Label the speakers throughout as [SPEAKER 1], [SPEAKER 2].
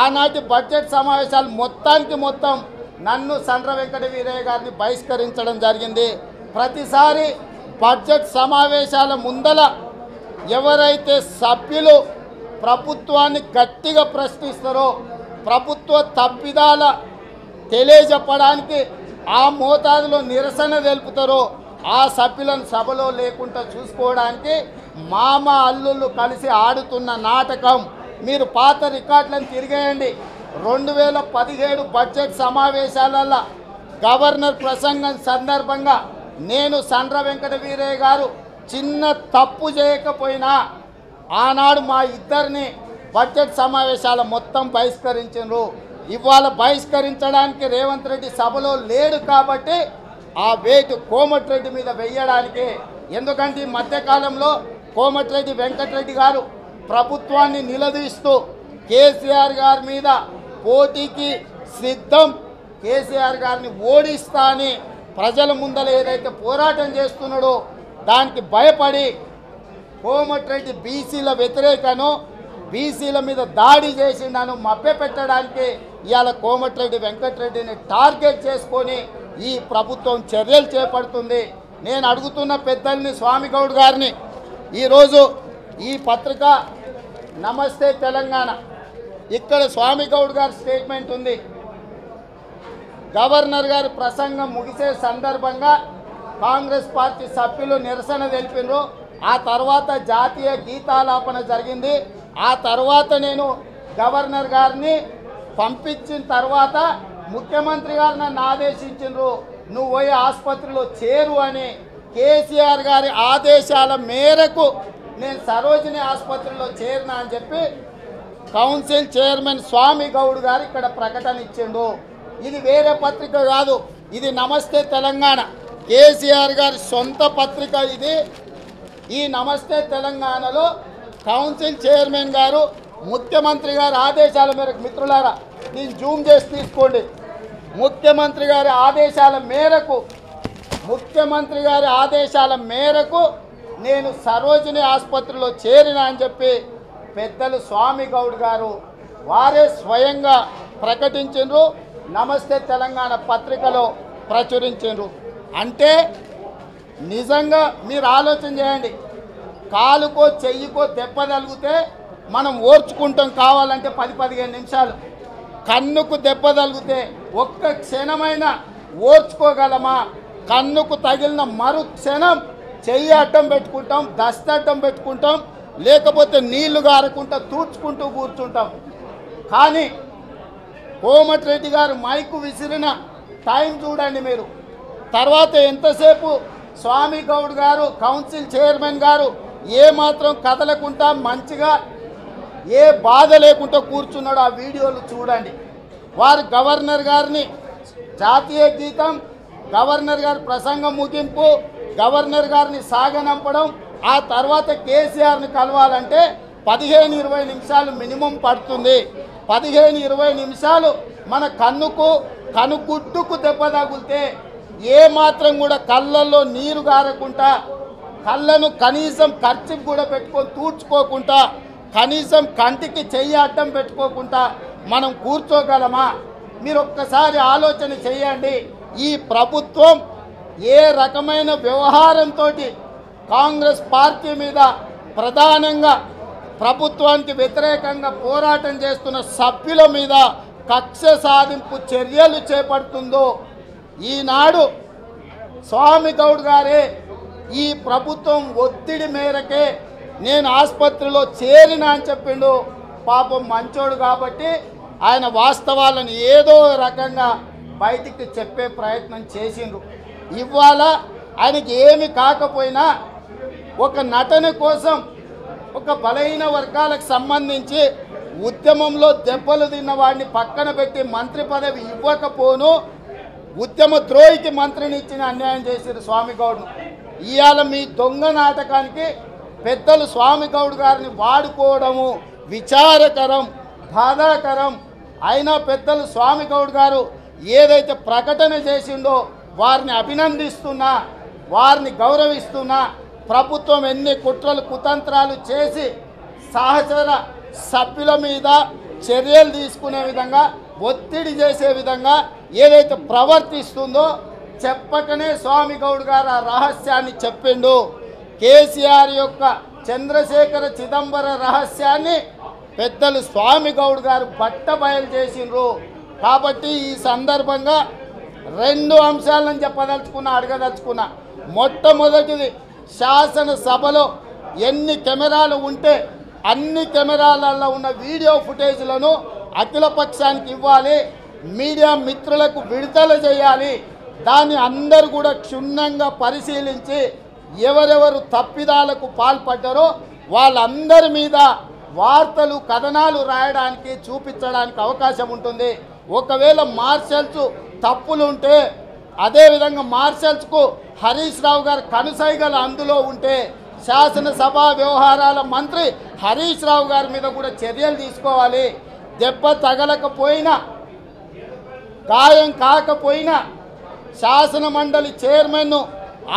[SPEAKER 1] ఆనాటి బడ్జెట్ సమావేశాలు మొత్తానికి మొత్తం నన్ను సండ్ర వెంకట వీరయ్య గారిని బహిష్కరించడం జరిగింది. ప్రతిసారి బడ్జెట్ సమావేశాల ముందల ఎవరైతే సభ్యులు ప్రభుత్వాన్ని గట్టిగా ప్రశ్నిస్తారో ప్రభుత్వ తప్పిదాల తెలియజెప్పడానికి ఆ మోతాదులో నిరసన తెలుపుతారో ఆ సభ్యులను సభలో లేకుండా చూసుకోవడానికి మామ అల్లుళ్ళు కలిసి ఆడుతున్న నాటకం. మీరు పాత రికార్డులను తిరిగేయండి. రెండు వేల పదిహేడు బడ్జెట్ సమావేశాలలో గవర్నర్ ప్రసంగం సందర్భంగా నేను సండ్ర వెంకట వీరయ్య గారు చిన్న తప్పు చేయకపోయినా ఆనాడు మా ఇద్దరిని బడ్జెట్ సమావేశాల మొత్తం బహిష్కరించారు ఇవాళ బహిష్కరించడానికి రేవంత్ రెడ్డి సభలో లేడు కాబట్టి ఆ వేటు కోమటిరెడ్డి మీద వెయ్యడానికి ఎందుకంటే ఈ మధ్యకాలంలో కోమటిరెడ్డి వెంకటరెడ్డి గారు ప్రభుత్వాన్ని నిలదీస్తూ కేసీఆర్ గారి మీద పోటీకి సిద్ధం. కేసీఆర్ గారిని ఓడిస్తా అని ప్రజల ముందర ఏదైతే పోరాటం చేస్తున్నాడో దానికి భయపడి కోమటిరెడ్డి బీసీల వ్యతిరేకను బీసీల మీద దాడి చేసిండను మభ్యపెట్టడానికి ఇవాళ కోమటిరెడ్డి వెంకటరెడ్డిని టార్గెట్ చేసుకొని ఈ ప్రభుత్వం చర్యలు చేపడుతుంది. నేను అడుగుతున్న పెద్దల్ని స్వామి గౌడ్ గారిని ఈరోజు ఈ పత్రిక నమస్తే తెలంగాణ. ఇక్కడ స్వామి గౌడ్ గారి స్టేట్మెంట్ ఉంది. గవర్నర్ గారి ప్రసంగం ముగిసే సందర్భంగా కాంగ్రెస్ పార్టీ సభ్యులు నిరసన తెలిపినారు. ఆ తర్వాత జాతీయ గీతాలాపన జరిగింది. ఆ తర్వాత నేను గవర్నర్ గారిని పంపించిన తర్వాత ముఖ్యమంత్రి గారు నన్ను ఆదేశించు నువ్వు పోయి ఆసుపత్రిలో చేరు అని కేసీఆర్ గారి ఆదేశాల మేరకు నేను సరోజిని ఆసుపత్రిలో చేరినా అని చెప్పి కౌన్సిల్ చైర్మన్ స్వామి గౌడ్ గారు ఇక్కడ ప్రకటన ఇచ్చిండు. ఇది వేరే పత్రిక కాదు ఇది నమస్తే తెలంగాణ. కేసీఆర్ గారి సొంత పత్రిక ఇది. ఈ నమస్తే తెలంగాణలో కౌన్సిల్ చైర్మన్ గారు ముఖ్యమంత్రి గారి ఆదేశాల మేరకు మిత్రులారా నేను జూమ్ చేసి తీసుకోండి. ముఖ్యమంత్రి గారి ఆదేశాల మేరకు ముఖ్యమంత్రి గారి ఆదేశాల మేరకు నేను సరోజిని ఆసుపత్రిలో చేరిన అని చెప్పి పెద్దలు స్వామి గౌడ్ గారు వారే స్వయంగా ప్రకటించారు నమస్తే తెలంగాణ పత్రికలో ప్రచురించారు అంటే నిజంగా మీరు ఆలోచన చేయండి. కాలుకో చెయ్యికో దెబ్బ తగిలితే మనం ఓర్చుకుంటాం కావాలంటే పది పదిహేను నిమిషాలు. కన్నుకు దెబ్బ తగిలితే ఒక్క క్షణమైన ఓర్చుకోగలమా? కన్నుకు తగిలిన మరు క్షణం చెయ్యి అడ్డం పెట్టుకుంటాం దస్త అడ్డం పెట్టుకుంటాం లేకపోతే నీళ్ళు గారకుండా తూడ్చుకుంటూ కూర్చుంటాం. కానీ కోమటిరెడ్డి గారు మైకు విసిరిన టైం చూడండి మీరు. తర్వాత ఎంతసేపు స్వామి గౌడ్ గారు కౌన్సిల్ చైర్మన్ గారు ఏమాత్రం కదలకుండా మంచిగా ఏ బాధ లేకుండా కూర్చున్నాడో ఆ వీడియోలు చూడండి. వారు గవర్నర్ గారిని జాతీయ గీతం గవర్నర్ గారి ప్రసంగం ముగింపు గవర్నర్ గారిని సాగనంపడం ఆ తర్వాత కేసీఆర్ని కలవాలంటే పదిహేను ఇరవై నిమిషాలు మినిమం పడుతుంది. పదిహేను ఇరవై నిమిషాలు మన కన్నుకు కనుగుడ్డుకు దెబ్బ తగిలితే ఏ మాత్రం కూడా కళ్ళల్లో నీరు గారకుండా కళ్ళను కనీసం ఖర్చు కూడా పెట్టుకొని తూడ్చుకోకుండా కనీసం కంటికి చెయ్యి అడ్డం పెట్టుకోకుండా మనం కూర్చోగలమా? మీరు ఒక్కసారి ఆలోచన చేయండి. ఈ ప్రభుత్వం ఏ రకమైన వ్యవహారంతో కాంగ్రెస్ పార్టీ మీద ప్రధానంగా ప్రభుత్వానికి వ్యతిరేకంగా పోరాటం చేస్తున్న సభ్యుల మీద కక్ష సాధింపు చర్యలు చేపడుతుందో ఈనాడు స్వామి గౌడ్ గారే ఈ ప్రభుత్వం ఒత్తిడి మేరకే నేను ఆసుపత్రిలో చేరిన అని చెప్పిండు. పాపం మంచోడు కాబట్టి ఆయన వాస్తవాలను ఏదో రకంగా బయటికి చెప్పే ప్రయత్నం చేసిండ్రు. ఇవాళ ఆయనకి ఏమి కాకపోయినా ఒక నటన కోసం ఒక బలహీన వర్గాలకు సంబంధించి ఉద్యమంలో దెబ్బలు తిన్న వాడిని పక్కన పెట్టి మంత్రి పదవి ఇవ్వకపోను. ఉద్యమ ద్రోహికి మంత్రిని ఇచ్చిన అన్యాయం చేశారు స్వామిగౌడ్ను ఇవాళ మీ దొంగ నాటకానికి పెద్దలు స్వామి గౌడ్ గారిని వాడుకోవడము విచారకరం బాధాకరం. అయినా పెద్దలు స్వామి గౌడ్ గారు ఏదైతే ప్రకటన చేసిండో వారిని అభినందిస్తున్నా వారిని గౌరవిస్తున్నా ప్రభుత్వం ఎన్ని కుట్రలు కుతంత్రాలు చేసి సహచర సభ్యుల మీద చర్యలు తీసుకునే విధంగా ఒత్తిడి చేసే విధంగా ఏదైతే ప్రవర్తిస్తుందో చెప్పకనే స్వామి గౌడ్ గారు ఆ రహస్యాన్ని చెప్పిండు. కేసీఆర్ యొక్క చంద్రశేఖర చిదంబర రహస్యాన్ని పెద్దలు స్వామి గౌడ్ గారు బట్ట బయలు చేసిండ్రు. కాబట్టి ఈ సందర్భంగా రెండు అంశాలను చెప్పదలుచుకున్నా అడగదలుచుకున్నా. మొట్టమొదటిది శాసనసభలో ఎన్ని కెమెరాలు ఉంటే అన్ని కెమెరాలలో ఉన్న వీడియో ఫుటేజ్లను అఖిల పక్షానికి ఇవ్వాలి. మీడియా మిత్రులకు విడుదల చేయాలి. దాన్ని అందరు కూడా క్షుణ్ణంగా పరిశీలించి ఎవరెవరు తప్పిదాలకు పాల్పడ్డారో వాళ్ళందరి మీద వార్తలు కథనాలు రాయడానికి చూపించడానికి అవకాశం ఉంటుంది. ఒకవేళ మార్షల్స్ తప్పులు ఉంటే అదేవిధంగా మార్షల్స్కు హరీష్ రావు గారు కనుసైగలు అందులో ఉంటే శాసనసభ వ్యవహారాల మంత్రి హరీష్ రావు గారి మీద కూడా చర్యలు తీసుకోవాలి. దెబ్బ తగలకపోయినా గాయం కాకపోయినా శాసన మండలి చైర్మన్ను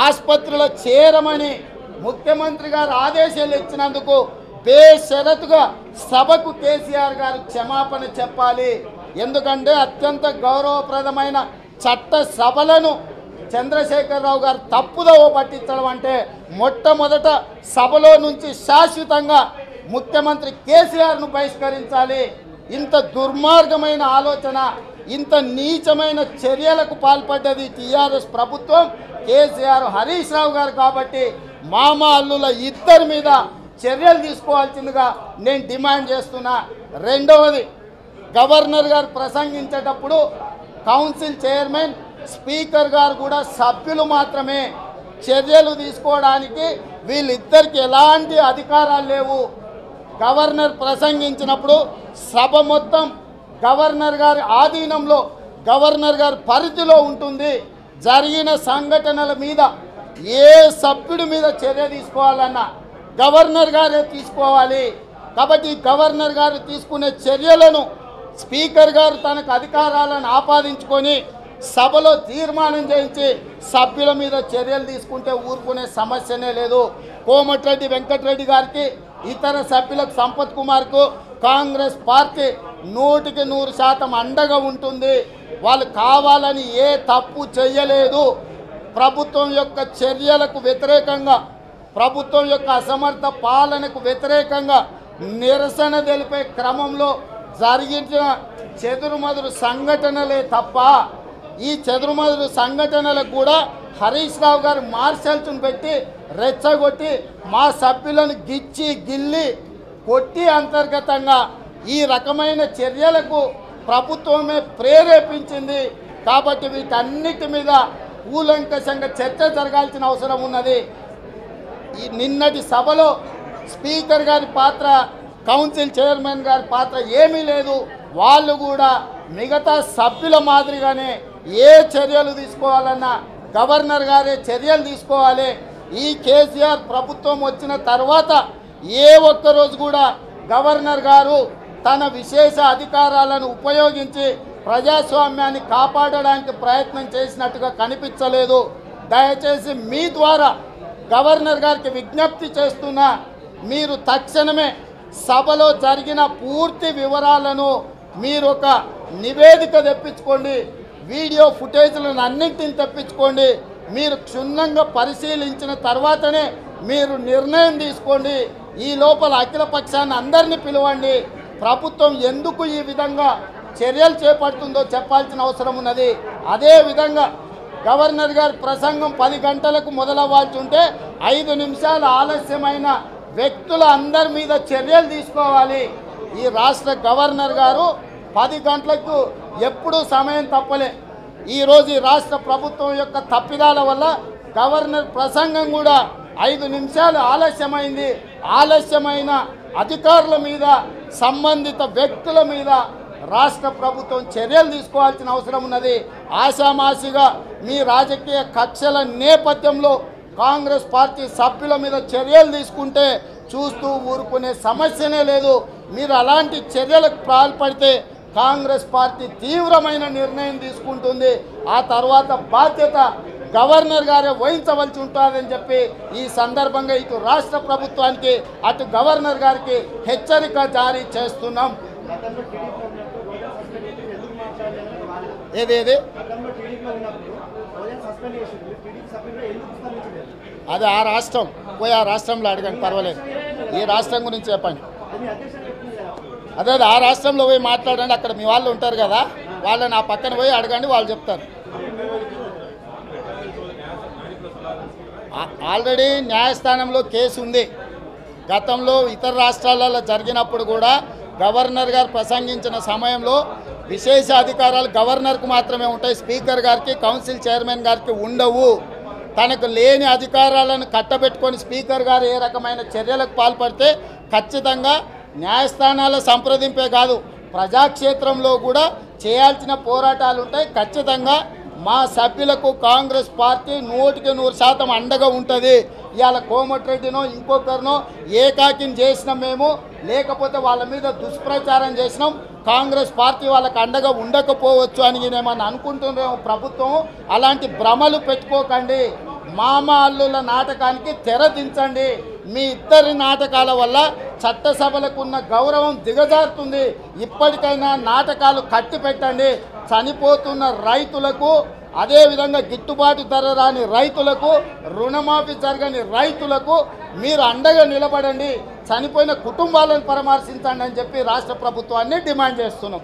[SPEAKER 1] ఆసుపత్రిలో చేరమని ముఖ్యమంత్రి గారు ఆదేశాలు ఇచ్చినందుకు బేషరతుగా సభకు కేసీఆర్ గారు క్షమాపణ చెప్పాలి. ఎందుకంటే అత్యంత గౌరవప్రదమైన చట్ట సభలను చంద్రశేఖరరావు గారు తప్పుదోవ పట్టించడం అంటే మొట్టమొదట సభలో నుంచి శాశ్వతంగా ముఖ్యమంత్రి కేసీఆర్ను బహిష్కరించాలి. ఇంత దుర్మార్గమైన ఆలోచన ఇంత నీచమైన చర్యలకు పాల్పడ్డది టీఆర్ఎస్ ప్రభుత్వం కేసీఆర్ హరీష్ రావు గారు కాబట్టి మామ అల్లుల ఇద్దరి మీద చర్యలు తీసుకోవాల్సిందిగా నేను డిమాండ్ చేస్తున్నా. రెండవది గవర్నర్ గారు ప్రసంగించేటప్పుడు కౌన్సిల్ చైర్మన్ స్పీకర్ గారు కూడా సభ్యులు మాత్రమే చర్యలు తీసుకోవడానికి వీళ్ళిద్దరికి ఎలాంటి అధికారాలు లేవు. గవర్నర్ ప్రసంగించినప్పుడు సభ మొత్తం గవర్నర్ గారి ఆధీనంలో గవర్నర్ గారి పరిధిలో ఉంటుంది. జరిగిన సంఘటనల మీద ఏ సభ్యుడి మీద చర్య తీసుకోవాలన్నా గవర్నర్ గారే తీసుకోవాలి. కాబట్టి గవర్నర్ గారు తీసుకునే చర్యలను స్పీకర్ గారు తనకు అధికారాలను ఆపాదించుకొని సభలో తీర్మానం చేయించి సభ్యుల మీద చర్యలు తీసుకుంటే ఊరుకునే సమస్యనే లేదు. కోమటిరెడ్డి వెంకటరెడ్డి గారికి ఇతర సభ్యులకు సంపత్ కుమార్కు కాంగ్రెస్ పార్టీ నూటికి నూరు శాతం అండగా ఉంటుంది. వాళ్ళు కావాలని ఏ తప్పు చేయలేదు ప్రభుత్వం యొక్క చర్యలకు వ్యతిరేకంగా ప్రభుత్వం యొక్క అసమర్థ పాలనకు వ్యతిరేకంగా నిరసన తెలిపే క్రమంలో జరిగిన చెదురుమదురు సంఘటనలే తప్ప ఈ చెదురుమదురు సంఘటనలకు కూడా హరీష్ రావు గారు మార్షల్స్ను పెట్టి రెచ్చగొట్టి మా సభ్యులను గిచ్చి గిల్లి కొట్టి అంతర్గతంగా ఈ రకమైన చర్యలకు ప్రభుత్వమే ప్రేరేపించింది కాబట్టి వీటన్నిటి మీద కూలంకషంగా చర్చ జరగాల్సిన అవసరం ఉన్నది. ఈ నిన్నటి సభలో స్పీకర్ గారి పాత్ర కౌన్సిల్ చైర్మన్ గారి పాత్ర ఏమీ లేదు. వాళ్ళు కూడా మిగతా సభ్యుల మాదిరిగానే ఏ చర్యలు తీసుకోవాలన్నా గవర్నర్ గారే చర్యలు తీసుకోవాలి. ఈ కేసీఆర్ ప్రభుత్వం వచ్చిన తర్వాత ఏ ఒక్క రోజు కూడా గవర్నర్ గారు తన విశేష అధికారాలను ఉపయోగించి ప్రజాస్వామ్యాన్ని కాపాడడానికి ప్రయత్నం చేసినట్టుగా కనిపించలేదు. దయచేసి మీ ద్వారా గవర్నర్ గారికి విజ్ఞప్తి చేస్తున్న మీరు తక్షణమే సభలో జరిగిన పూర్తి వివరాలను మీరు ఒక నివేదిక తెప్పించుకోండి. వీడియో ఫుటేజ్లను అన్నింటిని తెప్పించుకోండి. మీరు క్షుణ్ణంగా పరిశీలించిన తర్వాతనే మీరు నిర్ణయం తీసుకోండి. ఈ లోపల అఖిల పక్షాన్ని అందరినీ పిలవండి. ప్రభుత్వం ఎందుకు ఈ విధంగా చర్యలు చేపడుతుందో చెప్పాల్సిన అవసరం ఉన్నది. అదే విధంగా గవర్నర్ గారి ప్రసంగం పది గంటలకు మొదలవ్వాల్సి ఉంటే ఐదు నిమిషాలు ఆలస్యమైన వ్యక్తుల అందరి మీద చర్యలు తీసుకోవాలి. ఈ రాష్ట్ర గవర్నర్ గారు పది గంటలకు ఎప్పుడూ సమయం తప్పలే. ఈరోజు ఈ రాష్ట్ర ప్రభుత్వం యొక్క తప్పిదాల వల్ల గవర్నర్ ప్రసంగం కూడా ఐదు నిమిషాలు ఆలస్యమైంది. ఆలస్యమైన అధికారుల మీద సంబంధిత వ్యక్తుల మీద రాష్ట్ర ప్రభుత్వం చర్యలు తీసుకోవాల్సిన అవసరం ఉన్నది. ఆశామాసిగా మీ రాజకీయ కక్షల నేపథ్యంలో కాంగ్రెస్ పార్టీ సభ్యుల మీద చర్యలు తీసుకుంటే చూస్తూ ఊరుకునే సమస్యనే లేదు. మీరు అలాంటి చర్యలకు పాల్పడితే కాంగ్రెస్ పార్టీ తీవ్రమైన నిర్ణయం తీసుకుంటుంది. ఆ తర్వాత బాధ్యత గవర్నర్ గారే వహించవలసి ఉంటుందని చెప్పి ఈ సందర్భంగా ఇటు రాష్ట్ర ప్రభుత్వానికి అటు గవర్నర్ గారికి హెచ్చరిక జారీ చేస్తున్నాం.
[SPEAKER 2] ఏదేది
[SPEAKER 1] అది ఆ రాష్ట్రం. పోయి ఆ రాష్ట్రంలో అడగండి పర్వాలేదు. ఈ రాష్ట్రం గురించి చెప్పండి. అదే అదే ఆ రాష్ట్రంలో పోయి మాట్లాడండి అక్కడ మీ వాళ్ళు ఉంటారు కదా. వాళ్ళని ఆ పక్కన పోయి అడగండి వాళ్ళు చెప్తారు ఆ- ఆల్రెడీ న్యాయస్థానంలో కేసు ఉంది. గతంలో ఇతర రాష్ట్రాలలో జరిగినప్పుడు కూడా గవర్నర్ గారు ప్రసంగించిన సమయంలో విశేష అధికారాలు గవర్నర్కు మాత్రమే ఉంటాయి. స్పీకర్ గారికి కౌన్సిల్ చైర్మన్ గారికి ఉండవు. తనకు లేని అధికారాలను కట్టబెట్టుకొని స్పీకర్ గారు ఏ రకమైన చర్యలకు పాల్పడితే ఖచ్చితంగా న్యాయస్థానాల సంప్రదింపే కాదు ప్రజాక్షేత్రంలో కూడా చేయాల్సిన పోరాటాలు ఉంటాయి. ఖచ్చితంగా మా సభ్యులకు కాంగ్రెస్ పార్టీ నూటికి నూరు శాతం అండగా ఉంటుంది. ఇవాళ కోమటిరెడ్డినో ఇంకొకరినో ఏకాకిని చేసినాం మేము. లేకపోతే వాళ్ళ మీద దుష్ప్రచారం చేసినాం. కాంగ్రెస్ పార్టీ వాళ్ళకి అండగా ఉండకపోవచ్చు అని నేనేమన్నా అనుకుంటున్నాం ప్రభుత్వం. అలాంటి భ్రమలు పెట్టుకోకండి. మామ అల్లుల నాటకానికి తెర దించండి. మీ ఇద్దరి నాటకాల వల్ల చట్టసభలకు ఉన్న గౌరవం దిగజారుతుంది. ఇప్పటికైనా నాటకాలు కట్టి పెట్టండి చనిపోతున్న రైతులకు అదేవిధంగా గిట్టుబాటు ధర రాని రైతులకు రుణమాఫీ జరగని రైతులకు మీరు అండగా నిలబడండి చనిపోయిన కుటుంబాలను పరామర్శించండి అని చెప్పి రాష్ట్ర ప్రభుత్వాన్ని డిమాండ్ చేస్తున్నాం.